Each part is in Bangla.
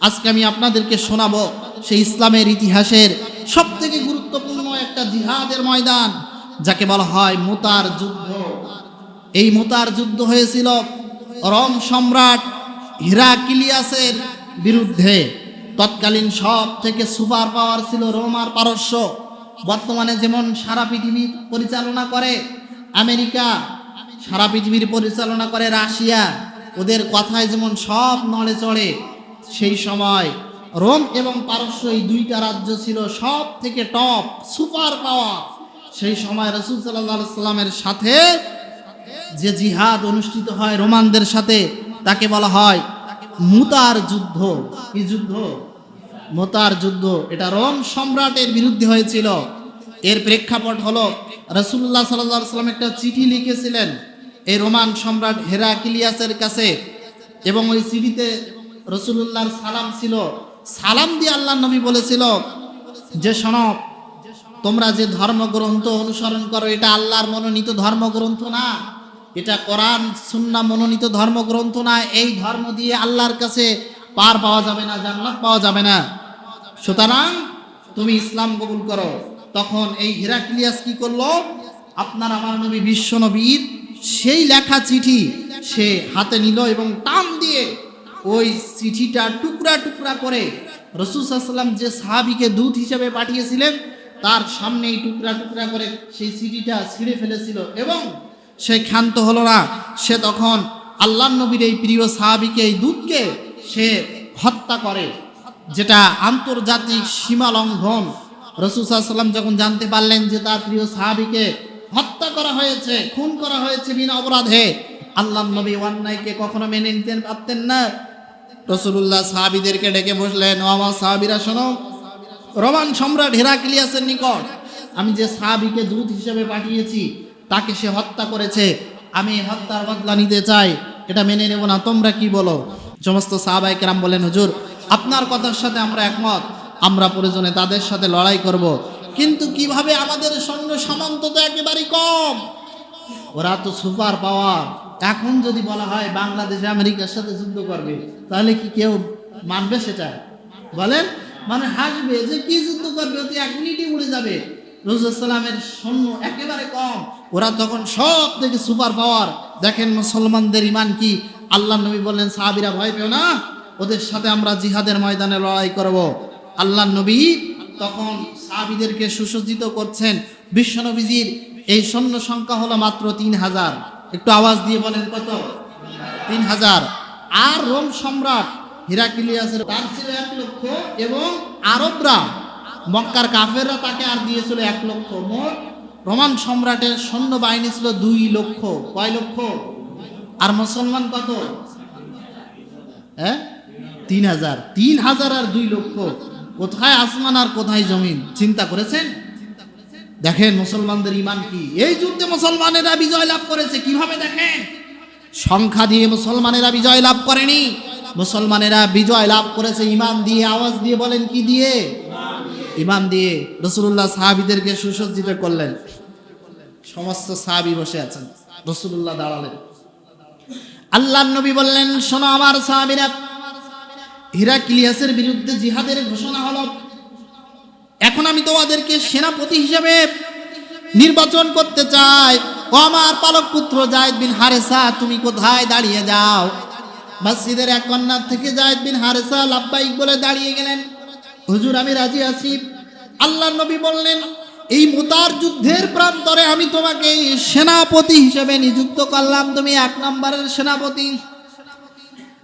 আজকে আমি আপনাদেরকে শোনাবো সেই ইসলামের ইতিহাসের সব থেকে গুরুত্বপূর্ণ একটা জিহাদের ময়দান, যাকে বলা হয় মোতার যুদ্ধ। এই মোতার যুদ্ধ হয়েছিল রম সম্রাট হিরাকিলিয়াসের বিরুদ্ধে। তৎকালীন সব থেকে সুপার পাওয়ার ছিল রোম আর পারস্য। বর্তমানে যেমন সারা পৃথিবী পরিচালনা করে আমেরিকা, সারা পৃথিবীর পরিচালনা করে রাশিয়া, ওদের কথায় যেমন সব নড়ে চড়ে সেই সময় রোম এবং পারস্য এই দুইটা রাজ্য ছিল সব থেকে টপ, সুপার পাওয়ার। সেই সময় রসুল সাল্লাহ সাল্লামের সাথে যে জিহাদ অনুষ্ঠিত হয় রোমানদের সাথে, তাকে বলা হয় মুতার যুদ্ধ। কি যুদ্ধ? মোতার যুদ্ধ। এটা রোম সম্রাটের বিরুদ্ধে হয়েছিল। এর প্রেক্ষাপট হলো রসুল্লাহ সাল্লাহ সাল্লাম একটা চিঠি লিখেছিলেন এই রোমান সম্রাট হেরাকিলিয়াসের কাছে এবং ওই চিঠিতে রসুল্লাহর সালাম ছিল। সালাম দিয়ে আল্লাহ নবী বলেছিল যে সনব তোমরা যে ধর্মগ্রন্থ অনুসরণ করো, এটা আল্লাহর মনোনীত ধর্মগ্রন্থ না। এটা কোরআন সুন্না মনোনীত ধর্মগ্রন্থ না। এই ধর্ম দিয়ে আল্লাহর কাছে পার পাওয়া যাবে না, জান্নাত পাওয়া যাবে না। সুতরাং তুমি ইসলাম কবুল করো। তখন এই হিরাক্লিয়াস কি করল? আপনার আমার নবী বিশ্ব নবীর সেই লেখা চিঠি সে হাতে নিল এবং টান দিয়ে ওই চিঠিটা টুকরা টুকরা করে রসুল সাল্লাম যে সাহাবিকে দূত হিসেবে পাঠিয়েছিলেন, তার সামনেই টুকরা টুকরা করে সেই চিঠিটা ছিঁড়ে ফেলেছিল এবং সে ক্ষান্ত হলো না। সে তখন আল্লাহ নবীর এই প্রিয় সাহাবিকে, এই দূতকে সে হত্যা করে, যেটা আন্তর্জাতিক সীমা লঙ্ঘন। রসুসাল্লাম যখন জানতে পারলেন যে তার প্রিয় সাহাবিকে হত্যা করা হয়েছে, খুন করা হয়েছে বিনা অপরাধে আল্লাহ নবী অন্যায়কে কখনো মেনে নিতে পারতেন না। রসুল্লাহ সাহাবিদেরকে ডেকে বসলেন আমার সাহাবিরা, শোনো, রোমান সম্রাট হেরাক্লিয়াসের নিকট আমি যে সাহাবিকে দূত হিসেবে পাঠিয়েছি, তাকে সে হত্যা করেছে। আমি হত্যার বদলা নিতে চাই, এটা মেনে নেব না, তোমরা কি বলো? সমস্ত সাহাবাই কেরাম বলেন হুজুর, আপনার কথার সাথে আমরা একমত, আমরা প্রয়োজনে তাদের সাথে লড়াই করব। কিন্তু কীভাবে আমাদের সৈন্য সামন্ত তো একেবারেই কম? ওরা তো সুপার পাওয়ার এখন যদি বলা হয় বাংলাদেশ আমেরিকার সাথে যুদ্ধ করবে, তাহলে কি কেউ মানবে সেটা? বলেন? মানে হাসবে যে কি যুদ্ধ করবে? অতি এক মিনিটই উড়ে যাবে। রোজামের সৈন্য একেবারে কম। ওরা তখন সব থেকে সুপার পাওয়ার দেখেন মুসলমানদের ইমান কি? আল্লাহ নবী বললেন, সাহাবিরা ভয় পেও না। ওদের সাথে আমরা জিহাদের ময়দানে লড়াই করব। আল্লাহ নবী তখন সাহাবিদেরকে সুসজ্জিত করছেন। বিশ্বনবীজির এই সৈন্য সংখ্যা হলো মাত্র তিন হাজার। একটু আওয়াজ দিয়ে বলেন কত? তিন হাজার। আর রোম সম্রাট হিরাকিলিয়াসের তার ছিল এক লক্ষ এবং আরবরা, মক্কার কাফেররা তাকে আর দিয়েছিল এক লক্ষ। মোট রোমান সম্রাটের সৈন্য বাহিনী ছিল দুই লক্ষ। কয় লক্ষ? আর মুসলমান কত? হ্যাঁ? তিন হাজার। তিন হাজার আর দুই লক্ষ। কোথায় আসমান আর কোথায় জমিন? চিন্তা করেছেন? দেখেন মুসলমানদের ইমান কি? এই যুদ্ধে মুসলমানেরা বিজয় লাভ করেছে, কীভাবে দেখেন? সংখ্যা দিয়ে মুসলমানেরা বিজয় লাভ করেনি। মুসলমানেরা বিজয় লাভ করেছে ইমান দিয়ে। আওয়াজ দিয়ে বলেন, কি দিয়ে? ইমান দিয়ে। রসুল্লাহ সাহাবিদেরকে সুসজ্জিত করলেন। সমস্ত সাহাবি বসে আছেন। রসুল্লাহ দাঁড়ালেন। আল্লাহ নবী বললেন, শোনো আমার সাহাবিরা। হিরাক্লিয়াসের বিরুদ্ধে জিহাদের ঘোষণা হলো এখন আমি তোমাদেরকে সেনাপতি হিসেবে নির্বাচন করতে চাই। ও আমার পালক পুত্র জায়দ বিন হারেসা, তুমি কোথায় দাঁড়িয়ে যাও? মসজিদের এক কন্যা থেকে জায়দ বিন হারেসা লাব্বাইক বলে দাঁড়িয়ে গেলেন। হুজুর, আমি রাজি আছি। আল্লাহ নবী বললেন, এই মুতার যুদ্ধের প্রান্তরে আমি তোমাকে সেনাপতি হিসেবে নিযুক্ত করলাম। তুমি এক নম্বরের সেনাপতি।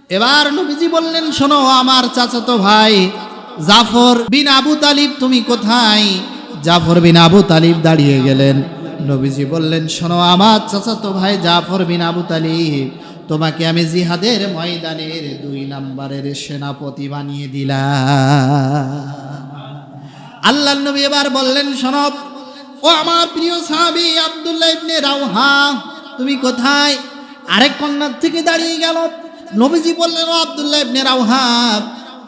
এবার নবীজি বললেন, শোনো আমার চাচাতো ভাই জাফর বিন আবু তালিব, তুমি কোথায়? জাফর বিন আবু তালিব দাঁড়িয়ে গেলেন। নবীজি বললেন, শোনো আমার চাচাতো ভাই জাফর বিন আবু তালিব, তোমাকে আমি জিহাদের ময়দানের দুই নাম্বারের সেনাপতি বানিয়ে দিলাম। আল্লাহ নবী এবার বললেন শোনব ও আমার প্রিয় সাহাবি আব্দুল্লাহ ইবনে রাউহা, তুমি কোথায়? আরেক কন্যার থেকে দাঁড়িয়ে গেল। নবীজি বললেন, ও আব্দুল্লাহ ইবনে রাউহা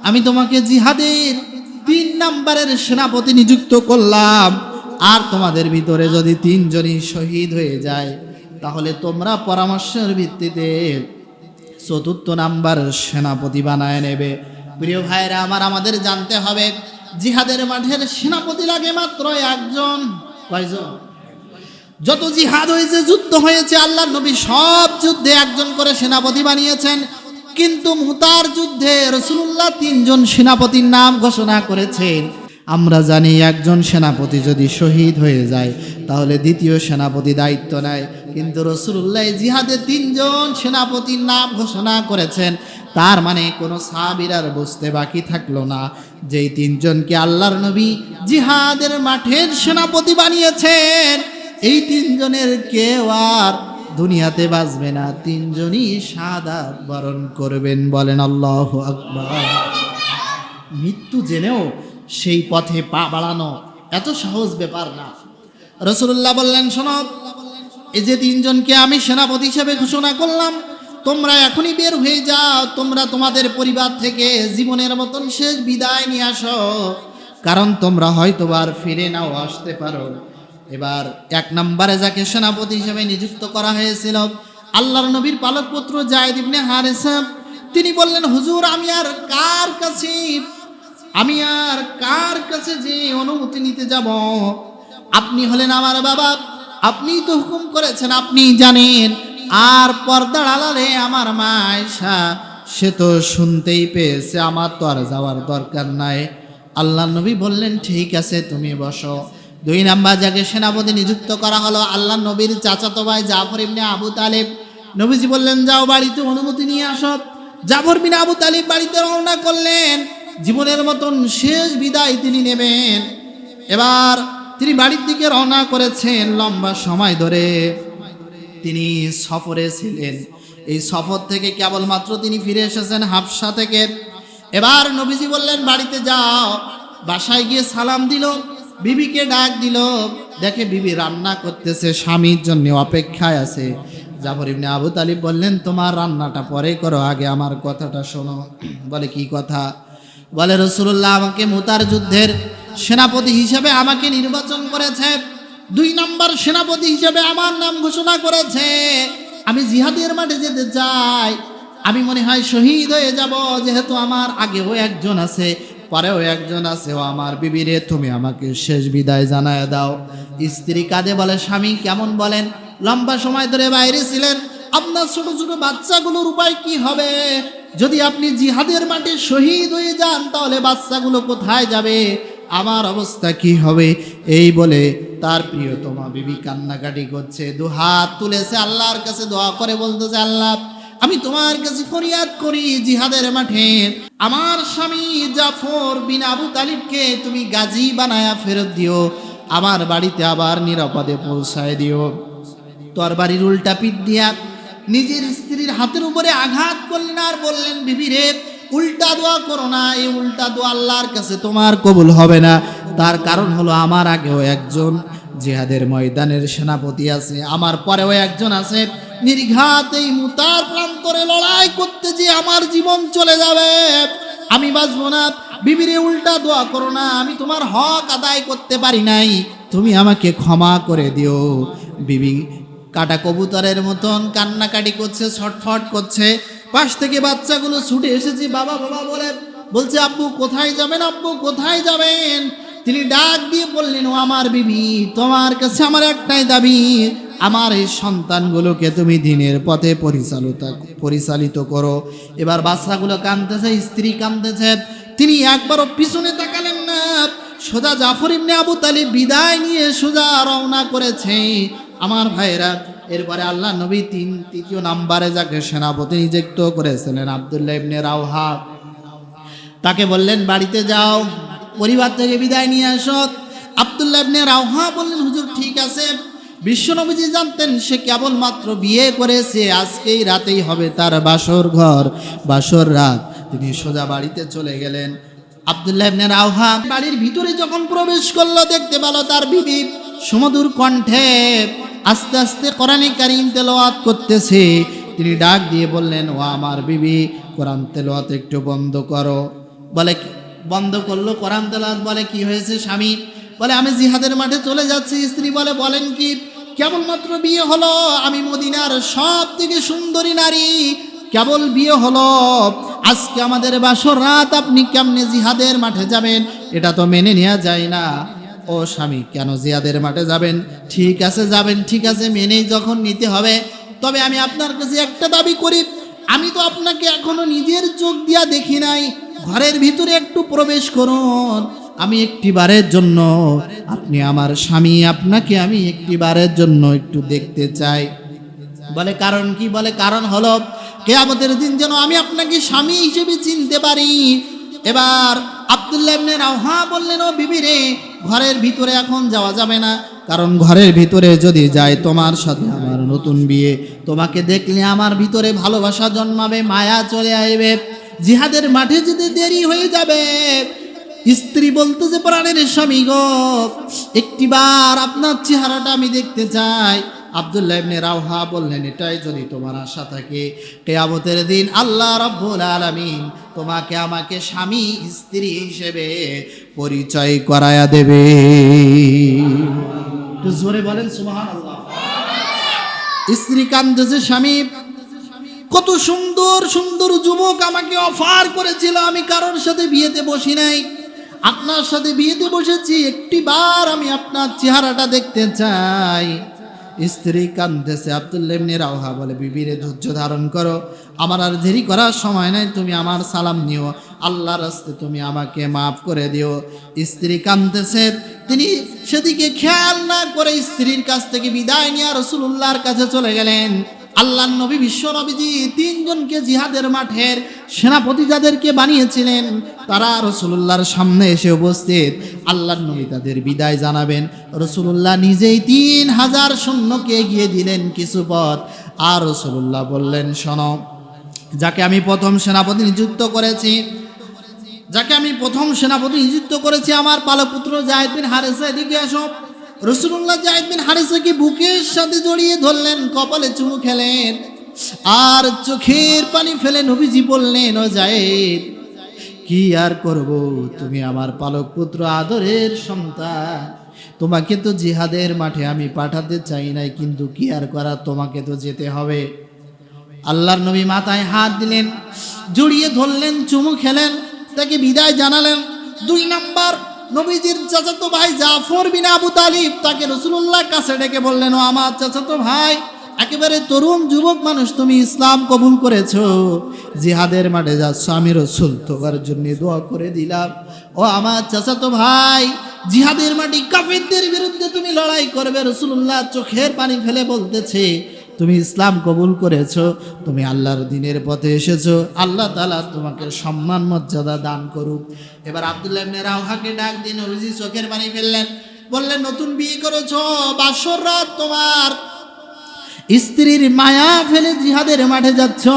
আমি তোমাকে জিহাদের তিন নাম্বারের সেনাপতি নিযুক্ত করলাম। আর তোমাদের ভিতরে যদি তিনজনই শহীদ হয়ে যায়, তাহলে তোমরা পরামর্শের ভিত্তিতে চতুর্থ নাম্বার সেনাপতি বানায় নেবে। প্রিয় ভাইরা, আমার আমাদের জানতে হবে, জিহাদের মাঠের সেনাপতি লাগে মাত্র একজন। কয়জন? যত জিহাদ হয়েছে, যুদ্ধ হয়েছে আল্লাহ নবী সব যুদ্ধে একজন করে সেনাপতি বানিয়েছেন। কিন্তু মুতার যুদ্ধে রসুল্লাহ তিনজন সেনাপতির নাম ঘোষণা করেছেন। আমরা জানি একজন সেনাপতি যদি শহীদ হয়ে যায়, তাহলে দ্বিতীয় সেনাপতি দায়িত্ব নেয়। কিন্তু রসুল্লাহ জিহাদে তিনজন সেনাপতির নাম ঘোষণা করেছেন। তার মানে কোনো সাবিরার বুঝতে বাকি থাকল না যেই তিনজনকে আল্লাহর নবী জিহাদের মাঠের সেনাপতি বানিয়েছেন। এই তিনজনের কেউ আর দুনিয়াতে বাঁচবে না। তিনজনই সাদা বরণ করবেন, বলেন আল্লাহ আকবার। মৃত্যু জেনেও সেই পথে পা বাড়ানো এত সহজ ব্যাপার না। রসুল্লাহ বললেন, শোনো, এই যে তিনজনকে আমি সেনাপতি হিসেবে ঘোষণা করলাম, তোমরা এখনই বের হয়ে যাও, তোমরা তোমাদের পরিবার থেকে জীবনের মতন শেষ বিদায় নিয়ে আসো, কারণ তোমরা হয়তো আর ফিরে নাও আসতে পারো। এবার এক নম্বরে যাকে সেনাপতি হিসেবে নিযুক্ত করা হয়েছিল, আল্লাহর নবীর পালক পুত্র জায়দ ইবনে হারেসা, তিনি বললেন, হুজুর, আমি আর কার কাছে, আমি আর কার কাছে যে অনুমতি নিতে যাব? আপনি হলেন আমার বাবা, আপনি তো হুকুম করেছেন, আপনি জানেন, আর পর্দার আলালে আমার মা আয়সা সে তো শুনতেই পেয়েছে, আমার তো আর যাওয়ার দরকার নাই। আল্লাহ নবী বললেন, ঠিক আছে, তুমি বসো। দুই নাম্বার যাকে সেনাপতি নিযুক্ত করা হলো আল্লাহ নবীর চাচাতো ভাই জাফর ইবনে আবু তালেব। নবীজি বললেন, যাও বাড়িতে অনুমতি নিয়ে আসো। জাফর বিন আবু তালিব বাড়িতে রওনা করলেন। জীবনের মতন শেষ বিদায় তিনি নেবেন। এবার তিনি বাড়ির দিকে রওনা করেছেন লম্বা সময় ধরে। তিনি সফরে ছিলেন। এই সফর থেকে কেবলমাত্র তিনি ফিরে এসেছেন হাফসা থেকে। এবার নবীজি বললেন, বাড়িতে যাও। বাসায় গিয়ে সালাম দিল। বিবিকে ডাক দিল, দেখে বিবি রান্না করতেছে, স্বামীর জন্য অপেক্ষায় আছে। জাফর ইবনে আবু তালিব বললেন, তোমার রান্নাটা পরে করো, আগে আমার কথাটা শোনো। বলে, কি কথা? বলে রসুল্লাহ আমাকে মুতার যুদ্ধের সেনাপতি হিসেবে আমাকে নির্বাচন করেছে। দুই নম্বর সেনাপতি হিসেবে আমার নাম ঘোষণা করেছে। আমি জিহাদের মাঠে যেতে চাই। আমি মনে হয় শহীদ হয়ে যাব, যেহেতু আমার আগেও একজন আছে। পরেও একজন আছে, ও আমার বিবিরে তুমি আমাকে শেষ বিদায় জানায় দাও। স্ত্রী কাঁদে, বলে, স্বামী, কেমন বলেন? লম্বা সময় ধরে বাইরে ছিলেন। আপনার ছোট ছোট বাচ্চাগুলোর উপায় কি হবে? যদি আপনি জিহাদের মাঠে শহীদ হয়ে যান, তাহলে বাচ্চাগুলো কোথায় যাবে? আমার অবস্থা কি হবে? এই বলে তার প্রিয়তমা বিবি কান্নাকাটি করছে। দু হাত তুলেছে, আল্লাহর কাছে দোয়া করে বলতেছে, আল্লাহ আমি তোমার কাছে ফরিয়াদ করি জিহাদের মাঠে। আমার স্বামী জাফর বিন আবু তালিবকে তুমি গাজী বানায়া ফেরত দিও। আমার বাড়িতে আবার নিরাপদে পৌঁছায় দিও। তোর বাড়ির উল্টা পিঠ দিয়া নিজের স্ত্রীর হাতের উপরে আঘাত করলেন আর বললেন, বিবি রে, উল্টা দোয়া করো না, এই উল্টা দোয়া আল্লাহর কাছে তোমার কবুল হবে না। তার কারণ হলো আমার আগেও একজন জিহাদের ময়দানের সেনাপতি আছে, আমার পরেও একজন আছে। নির্ঘাত এই মুতার প্রান্তরে লড়াই করতে যে আমার জীবন চলে যাবে। আমি বাঁচবো না। বিবিরে উল্টা দোয়া করো না। আমি তোমার হক আদায় করতে পারি নাই। তুমি আমাকে ক্ষমা করে দিও। বিবি কাটা কবুতরের মতন কান্নাকাটি করছে, ছটফট করছে। পাশ থেকে বাচ্চাগুলো ছুটে এসেছে। বাবা বাবা বলে, বলছে, আব্বু, কোথায় যাবেন? আব্বু, কোথায় যাবেন? তিনি ডাক দিয়ে বললেন, ও আমার বিবি, তোমার কাছে আমার একটাই দাবি। আমার এই সন্তানগুলোকে তুমি দিনের পথে পরিচালিত পরিচালিত করো। এবার বাচ্চাগুলো কাঁদতেছে, স্ত্রী কাঁদতেছে। তিনি একবারও পিছনে তাকালেন না। সোজা জাফর ইবনে আবু তালিব বিদায় নিয়ে সোজা রওনা করেছে। আমার ভাইরা এরপরে আল্লাহ নবী তিন, তৃতীয় নাম্বারে যাকে সেনাপতি নিযুক্ত করেছিলেন আবদুল্লাহ ইবনে রাওহা। তাকে বললেন, বাড়িতে যাও, পরিবার থেকে বিদায় নিয়ে আসো। আবদুল্লাহ ইবনে রাওহা বললেন, হুজুর, ঠিক আছে। বিশ্বনবীজি জানতেন সে কেবলমাত্র বিয়ে করেছে, আজকেই রাতেই হবে তার বাসর ঘর, বাসর রাত। তিনি সোজা বাড়িতে চলে গেলেন। আবদুল্লাহ ইবনে রাওহা বাড়ির ভিতরে যখন প্রবেশ করল, দেখতে পেল তার বিবি সুমধুর কণ্ঠে আস্তে আস্তে কোরআনে কারিম তেলাওয়াত করতেছে। তিনি ডাক দিয়ে বললেন, ও আমার বিবি, কোরআন তেলাওয়াত একটু বন্ধ করো। বলে বন্ধ করল, কোরআন তেলাওয়াত বলে কি হয়েছে স্বামী? বলে, আমি জিহাদের মাঠে চলে যাচ্ছি। স্ত্রী বলে, বলেন কি, কেবলমাত্র বিয়ে হলো? আমি মদিনার সব থেকে সুন্দরী নারী। কেবল বিয়ে হলো? আজকে আমাদের বাসর রাত, আপনি কেমনে জিহাদের মাঠে যাবেন? এটা তো মেনে নেওয়া যায় না। ও স্বামী, কেন জিহাদের মাঠে যাবেন? ঠিক আছে, যাবেন, ঠিক আছে, মেনেই যখন নিতে হবে। তবে আমি আপনার কাছে একটা দাবি করি, আমি তো আপনাকে এখনও নিজের চোখ দিয়া দেখি নাই। ঘরের ভিতরে একটু প্রবেশ করুন। আমি একটি বারের জন্য আপনি আমার স্বামী, আপনাকে আমি একটি বারের জন্য একটু দেখতে চাই। বলে কারণ কি? বলে কারণ হলো, কেয়ামতের দিন যেন আমি আপনাকে স্বামী হিসেবে চিনতে পারি। এবার আব্দুল্লাহ বললেন, ও বিবি রে ঘরের ভিতরে এখন যাওয়া যাবে না। কারণ ঘরের ভিতরে যদি যায়, তোমার সাথে আমার নতুন বিয়ে। তোমাকে দেখলে আমার ভিতরে ভালোবাসা জন্মাবে, মায়া চলে আসবে। জিহাদের মাঠে যেতে দেরি হয়ে যাবে। স্ত্রী বলতে যে, প্রাণের স্বামী গো, একটিবার আপনার চেহারাটা আমি দেখতে চাই। আব্দুল্লাহ ইবনে রাওহা বললেন, এটাই যদি তোমার আশা থাকে, কেয়ামতের দিন আল্লাহ রব্বুল আলামিন তোমাকে আমাকে স্বামী, স্ত্রী হিসেবে পরিচয় করায়া দেবে। একটু জোরে বলেন, সুবহানাল্লাহ। স্ত্রী কান্দেছে স্বামী, কত সুন্দর সুন্দর যুবক আমাকে অফার করেছিল, আমি কারোর সাথে বিয়েতে বসি নাই। আপনার সাথে বিয়েতে বসেছি, একটি বার আমি আপনার চেহারাটা দেখতে চাই। স্ত্রী কান্দেছে আব্দুল্লাহ ইবনে রাওহা বলে, বিবিরে ধৈর্য ধারণ করো, আমার আর দেরি করার সময় নাই, তুমি আমার সালাম নিও, আল্লাহর রাস্তে তুমি আমাকে মাফ করে দিও। স্ত্রী কান্দেছে তিনি সেদিকে খেয়াল না করে স্ত্রীর কাছ থেকে বিদায় নিয়ে রসুল্লাহর কাছে চলে গেলেন। আল্লাহ নবী বিশ্ব নবীজি তিনজনকে জিহাদের মাঠের সেনাপতি যাদেরকে বানিয়েছিলেন তারা রসুল্লাহর সামনে এসে উপস্থিত আল্লাহ নবী তাদের বিদায় জানাবেন। রসুল্লাহ নিজেই তিন হাজার সৈন্যকে এগিয়ে দিলেন কিছু পথ। আর রসুল্লাহ বললেন, শোনো, যাকে আমি প্রথম সেনাপতি নিযুক্ত করেছি, যাকে আমি প্রথম সেনাপতি নিযুক্ত করেছি আমার পালপুত্র জাহিদ বিন হারেসা, এদিকে আসো রসুল্লাহ জাহিদ বিন হারেসাকে বুকের সাথে জড়িয়ে ধরলেন, কপালে চুমু খেলেন, আর চোখের পানি ফেলে নবীজি বললেন, ও জাহিদ কি আর করব? তুমি আমার পালক পুত্র আদরের সন্তান। তোমাকে তো জিহাদের মাঠে আমি পাঠাতে চাই নাই, কিন্তু কি আর করা? তোমাকে তো যেতে হবে। আল্লাহর নবী মাথায় হাত দিলেন, জড়িয়ে ধরলেন, চুমু খেলেন, তাকে বিদায় জানালেন। দুই নাম্বার, নবীজির চাচাতো ভাই জাফর বিন আবু তালিব তাকে রসুল্লাহ কাছে ডেকে বললেন, ও আমার চাচাতো ভাই একেবারে তরুণ যুবক মানুষ, তুমি ইসলাম কবুল করেছ। জিহাদের মাঠে যাচ্ছ, আমি রসুল তোমার জন্য দোয়া করে দিলাম। ও আমার চাচাতো ভাই, জিহাদের মাটি কাফেরদের বিরুদ্ধে তুমি লড়াই করবে রসুল্লাহ চোখের পানি ফেলে বলতেছে, তুমি ইসলাম কবুল করেছ, তুমি আল্লাহর দিনের পথে এসেছ, আল্লাহ তালা তোমাকে সম্মান, মর্যাদা দান করুক। এবার আবদুল্লাহ রাওহাকে ডাক দিন নবীজি চোখের পানি ফেললেন, বললেন, নতুন বিয়ে করেছ? বাসর রাত তোমার স্ত্রীর মায়া ফেলে জিহাদের মাঠে যাচ্ছ।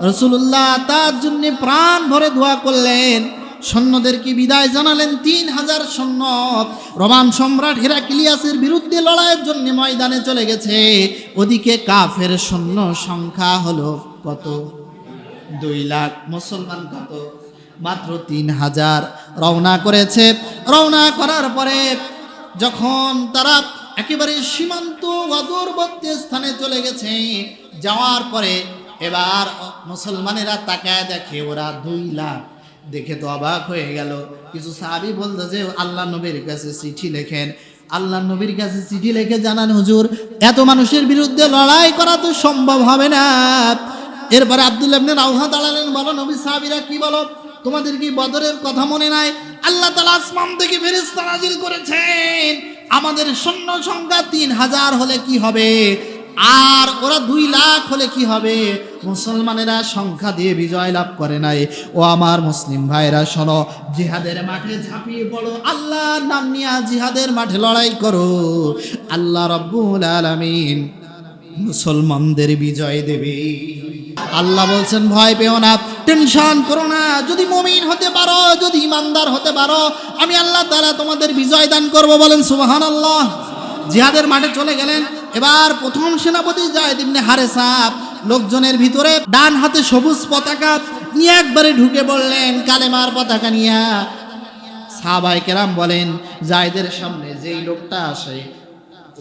রসুল্লাহ তার জন্য প্রাণ ভরে দোয়া করলেন। সৈন্যদেরকে বিদায় জানালেন। তিন হাজার সৈন্য রোমান সম্রাট হেরাক্লিয়াসের বিরুদ্ধে লড়াইয়ের জন্য ময়দানে চলে গেছে। ওদিকে কাফের সৈন্য সংখ্যা হলো কত? দুই লাখ। মুসলমান কত? মাত্র তিন হাজার। রওনা করেছে। রওনা করার পরে যখন তারা একেবারে সীমান্ত অদূরবর্তী স্থানে চলে গেছে। যাওয়ার পরে এবার মুসলমানেরা তাকায় দেখে, ওরা দুই লাখ। দেখে তো অবাক হয়ে গেল। কিছু সাহাবি বলতো যে, আল্লাহ নবীর কাছে চিঠি লেখেন। আল্লাহ নবীর কাছে চিঠি লিখে জানান, হুজুর, এত মানুষের বিরুদ্ধে লড়াই করা তো সম্ভব হবে না। এরপরে আব্দুল্লাহ ইবনে রাওহা দাঁড়ালেন, বলো নবী সাহাবীরা কি বলো? তোমাদের কি বদরের কথা মনে নাই? আল্লাহ তাআলা আসমান থেকে ফেরেশতা নাজিল করেছেন আমাদের সৈন্য সংখ্যা তিন হাজার হলে কি হবে? আর ওরা দুই লাখ হলে কি হবে? মুসলমানেরা সংখ্যা দিয়ে বিজয় লাভ করে নাই। ও আমার মুসলিম ভাইরা, শোনো, জিহাদের মাঠে ঝাঁপিয়ে পড়ো। আল্লাহর নাম নিয়ে জিহাদের মাঠে লড়াই করো। আল্লাহ রব্বুল আলামিন মুসলমানদের বিজয় দেবে। আল্লাহ বলছেন, ভয় পেও না। টেনশন করো না, যদি মমিন হতে পারো, যদি ইমানদার হতে পারো, আমি আল্লাহ তাআলা তোমাদের বিজয় দান করব বলেন সুবাহান আল্লাহ জিহাদের মাঠে চলে গেলেন, এবার প্রথম সেনাপতি যায় তেমনি হারে সাপ লোকজনের ভিতরে ডান হাতে সবুজ পতাকা নিয়ে একবারে ঢুকে বললেন, কালেমার পতাকা নিয়ে। সাহাবাই কেরাম বলেন, জায়দের সামনে যেই লোকটা আসে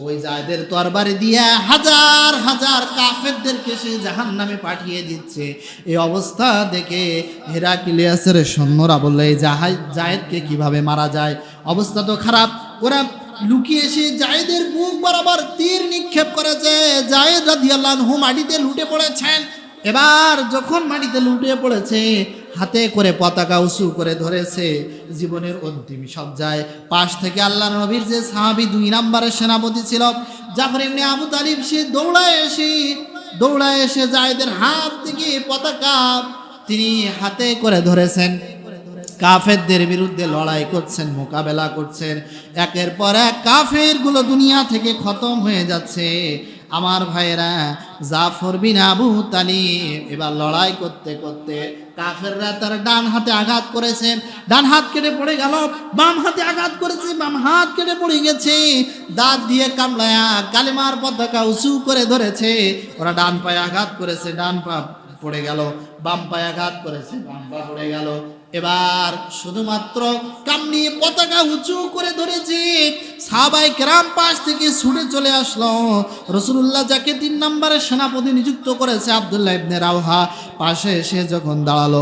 ওই জায়দের তরবারি দিয়ে হাজার হাজার কাফেরদেরকে সে জাহান নামে পাঠিয়ে দিচ্ছে এই অবস্থা দেখে হেরা হেরাকিলিয়াসের সৈন্যরা বললে, এই জাহাজ, জায়েদকে কীভাবে মারা যায়? অবস্থা তো খারাপ। ওরা লুকিয়ে এসে জায়েদের বুক বরাবর তীর নিক্ষেপ করেছে। জায়েদ রাদিয়াল্লাহু মাটিতে লুটে পড়েছেন। এবার যখন মাটিতে লুটে পড়েছে হাতে করে পতাকা উঁচু করে ধরেছে জীবনের অন্তিম সজ্জায়। পাশ থেকে আল্লাহ নবীর যে সাহাবি দুই নম্বরের সেনাপতি ছিল, জাফর ইবনে আবু তালিব, সে দৌড়ায় এসে দৌড়ায় এসে জায়েদের হাত থেকে পতাকা তিনি হাতে করে ধরেছেন। কাফেরদের বিরুদ্ধে লড়াই করছেন, মোকাবেলা করছেন। একের পর এক কাফেরগুলো দুনিয়া থেকে খতম হয়ে যাচ্ছে। আমার ভাইয়েরা, জাফর বিন আবু তালিব, এবার লড়াই করতে করতে কাফেররা তার ডান হাতে আঘাত করেছে। ডান হাত কেটে পড়ে গেল, বাম হাতে আঘাত করেছে, বাম হাত কেটে পড়ে গেছে। দাঁত দিয়ে কামলায়া কালিমার পতাকা উঁচু করে ধরেছে। ওরা ডান পায়ে আঘাত করেছে, ডান পা পড়ে গেল, বাম পায়ে আঘাত করেছে, বাম পা পড়ে গেল। এবার শুধুমাত্র কামনি পতাকা উঁচু করে ধরেছি সাহাবাই কেরাম পাশ থেকে ছুটে চলে আসলো। রসুল্লাহ যাকে তিন নম্বরের সেনাপতি নিযুক্ত করেছে, আবদুল্লাহ ইবনে রাওহা পাশে এসে যখন দাঁড়াল,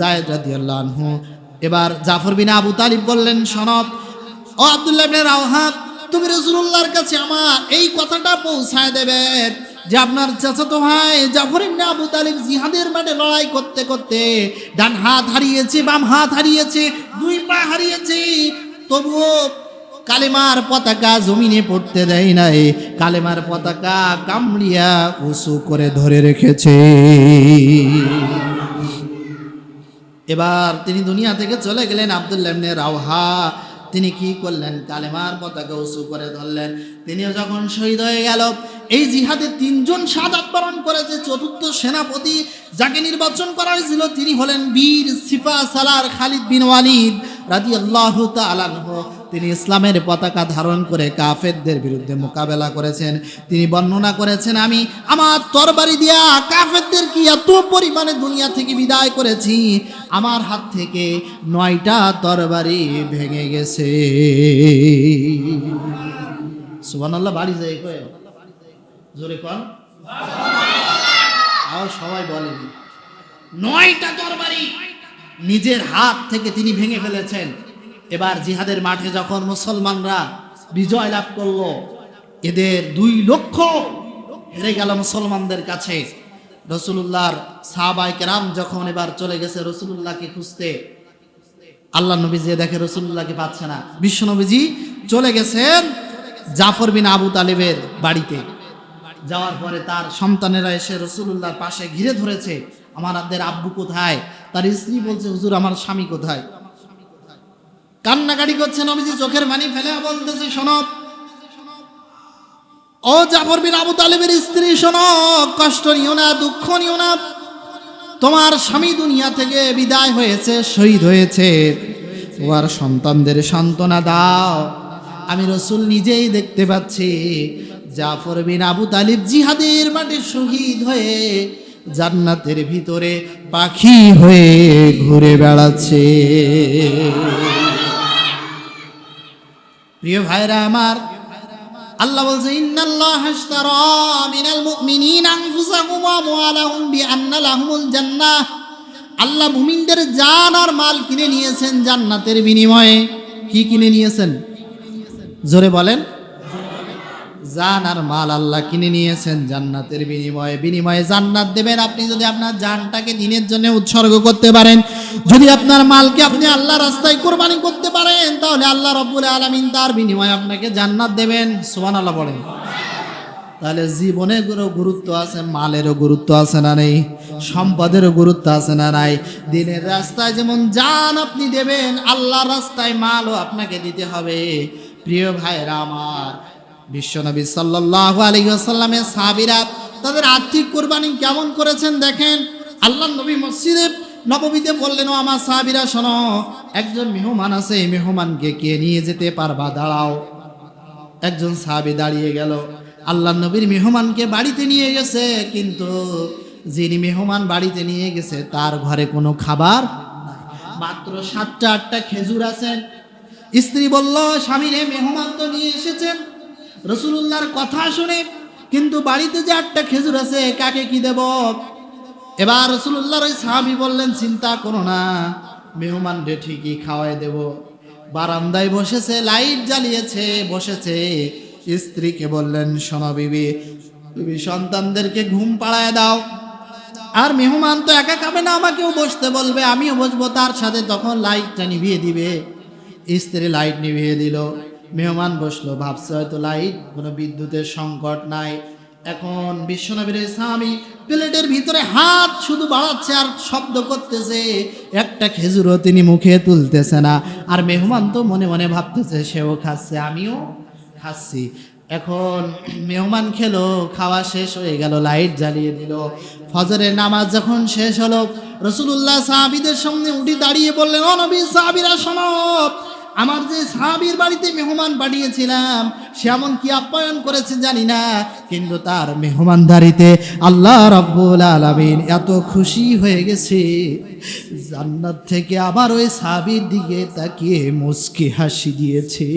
জায়দ রাদিয়াল্লাহু আনহু। এবার জাফর বিন আবু তালিব বললেন সনব ও আবদুল্লাহ ইবনে রাওহা, তুমি রসুল্লাহর কাছে আমার এই কথাটা পৌঁছায় দেবে। যে আপনার চাচাতো ভাই জাফর ইবনে আবু তালিব জিহাদের মাঠে লড়াই করতে করতে ডান হাত হারিয়েছে, বাম হাত হারিয়েছে, দুই পা হারিয়েছে। তবুও কালেমার পতাকা জমিনে পড়তে দেয় নাই, কালেমার পতাকা কামড়িয়া উঁচু করে ধরে রেখেছে। এবার তিনি দুনিয়া থেকে চলে গেলেন আবদুল্লাহ রাওহা। তিনি কি করলেন? কালেমার পতাকা উঁচু করে ধরলেন। তিনিও যখন শহীদ হয়ে গেল, এই জিহাদে তিনজন সাদাত বরণ করেছে। চতুর্থ সেনাপতি যাকে নির্বাচন করা হয়েছিল তিনি হলেন বীর সিফা সালার খালিদ বিন ওয়ালিদ রাজি আল্লাহ তিনি ইসলামের পতাকা ধারণ করে কাফেরদের বিরুদ্ধে মোকাবেলা করেছেন। তিনি বর্ণনা করেছেন, আমি আমার তরবারি দিয়া কাফেরদের কি এত পরিমাণে দুনিয়া থেকে বিদায় করেছি? আমার হাত থেকে নয়টা তরবারি ভেঙে গেছে। সুবহানাল্লাহ, বাড়ি কয়ে জোরে কন। আর সবাই বলেন, নয়টা তরবারি নিজের হাত থেকে তিনি ভেঙে ফেলেছেন। এবার জিহাদের মাঠে যখন মুসলমানরা বিজয় লাভ করল, এদের দুই লক্ষ হেরে গেল মুসলমানদের কাছে। রসুল্লাহর সাহাবাই কেরাম যখন এবার চলে গেছে রসুল্লাহকে খুঁজতে, আল্লাহ নবী যে দেখে রসুল্লাহকে পাচ্ছে না। বিশ্ব নবীজি চলে গেছেন জাফর বিন আবু তালেবের বাড়িতে। যাওয়ার পরে তার সন্তানেরা এসে রসুল্লাহর পাশে ঘিরে ধরেছে, আমার আব্বু কোথায়? তার স্ত্রী বলছে, হুজুর, আমার স্বামী কোথায়? কান্নাকাটি করছে নবীজি, চোখের মানি ফেলে বলতেছে শোনব ও জাফর বিন আবু তালেবের স্ত্রী, শোনো, কষ্ট নিও না, দুঃখ নিও না। তোমার স্বামী দুনিয়া থেকে বিদায় হয়েছে, শহীদ হয়েছে। তোমার সন্তানদের সান্ত্বনা দাও। আমি রসুল নিজেই দেখতে পাচ্ছি, জাফর বিন আবু তালিব জিহাদের মাঠে শহীদ হয়ে জান্নাতের ভিতরে পাখি হয়ে ঘুরে বেড়াচ্ছে। প্রিয় ভাইরা আমার, আল্লাহ বলছে, ইন্নাল্লাহ হাশতারা মিনাল মুমিনিন আনফুসাহুম ওয়া আমওয়ালাহুম বিআন্না লাহুমুল জান্নাহ। আল্লাহ মুমিনদের জান আর মাল কিনে নিয়েছেন জান্নাতের বিনিময়ে। কি কিনে নিয়েছেন? জোরে বলেন। জান আর মাল আল্লাহ কিনে নিয়েছেন জান্নাতের বিনিময়ে। বিনিময়ে জান্নাত দেবেন। আপনি যদি আপনার জানটাকে দিনের জন্য উৎসর্গ করতে পারেন যদি আপনার মালকে আপনি আল্লাহ রাস্তায় কোরবানি করতে পারেন, তাহলে আল্লাহ রব্বুল আলমিন তার বিনিময়ে আপনাকে জান্নাত দেবেন। সুমান আল্লাহ বলেন। তাহলে জীবনেরও গুরুত্ব আছে, মালেরও গুরুত্ব আছে না নেই? সম্পদেরও গুরুত্ব আছে না নাই? দিনের রাস্তায় যেমন যান আপনি দেবেন আল্লাহ রাস্তায় মালও আপনাকে দিতে হবে। প্রিয় ভাইরা আমার, বিশ্বনবী সাল্লাহ আলহিহাসাল্লামের সাহাবিরা তাদের আর্থিক কোরবানি কেমন করেছেন দেখেন? আল্লাহ নবী মসজিদে নবমীতে বললেন, ও আমার সাহাবিরা, শোনো, একজন মেহমান আছে, এই মেহমানকে কে নিয়ে যেতে পারবা? দাঁড়াও। একজন সাহাবি দাঁড়িয়ে গেল। আল্লাহ নবীর মেহমানকে বাড়িতে নিয়ে গেছে, কিন্তু যিনি মেহমান বাড়িতে নিয়ে গেছে, তার ঘরে কোনো খাবার মাত্র সাতটা, আটটা খেজুর আছেন স্ত্রী বলল, স্বামী রে, মেহমান তো নিয়ে এসেছেন। রসুল্লাহর কথা শুনে, কিন্তু বাড়িতে যে আটটা খেজুর আছে, কাকে কি দেব? এবার রসুল্লাহর ওই সাহাবি বললেন, চিন্তা করো না, মেহমান ঠিকই খাওয়াই দেব। বারান্দায় বসেছে, লাইট জ্বালিয়েছে, বসেছে। স্ত্রীকে বললেন, শোনো বিবি, তুমি সন্তানদেরকে ঘুম পাড়ায় দাও। আর মেহমান তো একা খাবে না, আমাকেও বসতে বলবে, আমিও বসবো, তার সাথে তখন লাইটটা নিভিয়ে দিবে। স্ত্রী লাইট নিভিয়ে দিল। মেহমান বসল, ভাবছে হয়তো লাইট, কোনো বিদ্যুতের সংকট নাই। এখন বিশ্বনবীর স্বামী প্লেটের ভিতরে হাত শুধু বাড়াচ্ছে আর শব্দ করতেছে। একটা খেজুরও তিনি মুখে তুলতেছে না। আর মেহমান তো মনে মনে ভাবতেছে, সেও খাচ্ছে, আমিও খাচ্ছি। এখন মেহমান খেলো, খাওয়া শেষ হয়ে গেল, লাইট জ্বালিয়ে দিল। ফজরের নামাজ যখন শেষ হলো রসুল্লাহ সাহাবিদের সামনে উঠি দাঁড়িয়ে বললেন, ও নবী, সাহাবিরা শোনো আমার যে সাহাবির বাড়িতে মেহমান পাঠিয়েছিলাম সে এমন কি আপ্যায়ন করেছে জানি না, কিন্তু তার মেহমানদারিতে আল্লাহ রব্বুল আলমিন এত খুশি হয়ে গেছে। জান্নাত থেকে আবার ওই সাহাবির দিকে তাকিয়ে মুস্কি হাসি দিয়েছে।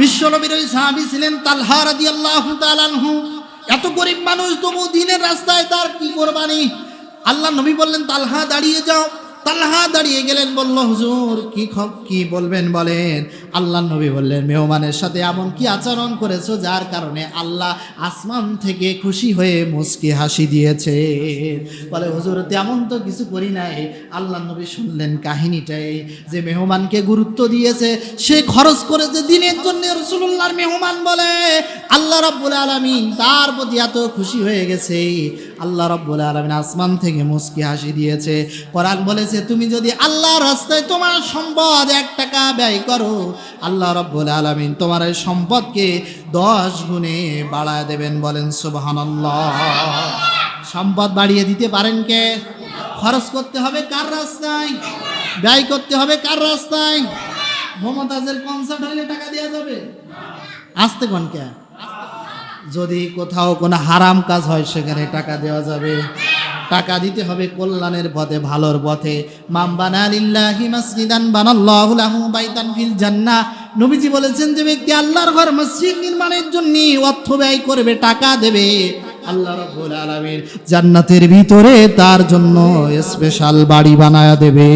বিশ্বনবীর ওই সাহাবি ছিলেন তালহা রাদিয়াল্লাহু তাআলা আনহু। এত গরিব মানুষ, তবু দিনের রাস্তায় তার কি কোরবানি? আল্লাহ নবী বললেন, তালহা দাঁড়িয়ে যাও। তালহা দাঁড়িয়ে গেলেন, বলল, হুজুর, কি কি বলবেন বলেন? আল্লাহ নবী বললেন, মেহমানের সাথে এমন কি আচরণ করেছ যার কারণে আল্লাহ আসমান থেকে খুশি হয়ে মুস্কি হাসি দিয়েছে বলে, হুজুর, তেমন তো কিছু করি নাই। আল্লাহ নবী শুনলেন কাহিনীটাই, যে মেহমানকে গুরুত্ব দিয়েছে, সে খরচ করেছে দিনের জন্য রসুল্লাহর মেহমান বলে। আল্লাহ রব্বুল আলমিন তার প্রতি এত খুশি হয়ে গেছে। আল্লাহ রব্বুল আলমিন আসমান থেকে মুস্কি হাসি দিয়েছে। কোরআন বলেছে, তুমি যদি আল্লাহর রাস্তায় তোমার সম্পদ এক টাকা ব্যয় করো, আল্লাহ রব্বুল আলমিন তোমার এই সম্পদকে দশ গুণে বাড়ায় দেবেন। বলেন, সুবহানাল্লাহ। সম্পদ বাড়িয়ে দিতে পারেন কে? খরচ করতে হবে কার রাস্তায়? ব্যয় করতে হবে কার রাস্তায়? মমতাজের কনসার্ট হলে টাকা দেওয়া যাবে? আসতে কোন কে? যদি কোথাও কোনো হারাম কাজ হয়, সেখানে টাকা দেওয়া যাবে। টাকা দিতে হবে কল্যাণের পথে, ভালোর পথে। মাম বানা লিল্লাহি মাসজিদান, বানাল্লাহু লাহু বাইতান ফিল জান্নাহ। নবীজি বলেছেন যে ব্যক্তি আল্লাহর ঘর মসজিদ নির্মাণের জন্য অর্থ ব্যয় করবে, টাকা দেবে। আল্লাহ রাব্বুল আলামিন জান্নাতের ভিতরে তার জন্য স্পেশাল বাড়ি বানায়া দেবে।